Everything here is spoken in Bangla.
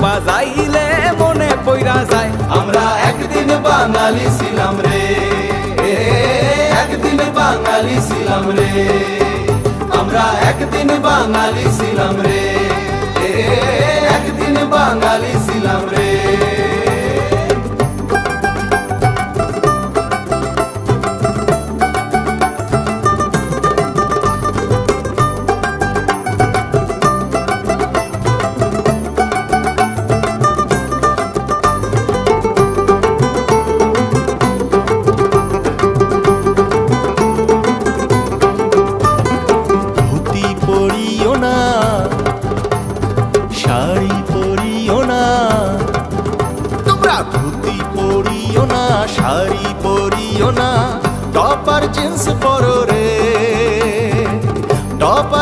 বাজাইলে মনে পইরা যায়। আমরা একদিন বাঙালি ছিলাম রে। একদিন বাঙালি ছিলাম রে। আমরা একদিন বাঙালি ছিলাম রে। একদিন বাঙালি ছিলাম রে। শাড়ি পরিও না। তোমরা ধুতি পরিও না, শাড়ি পরিও না। টপার জিন্স পরো রে। টপার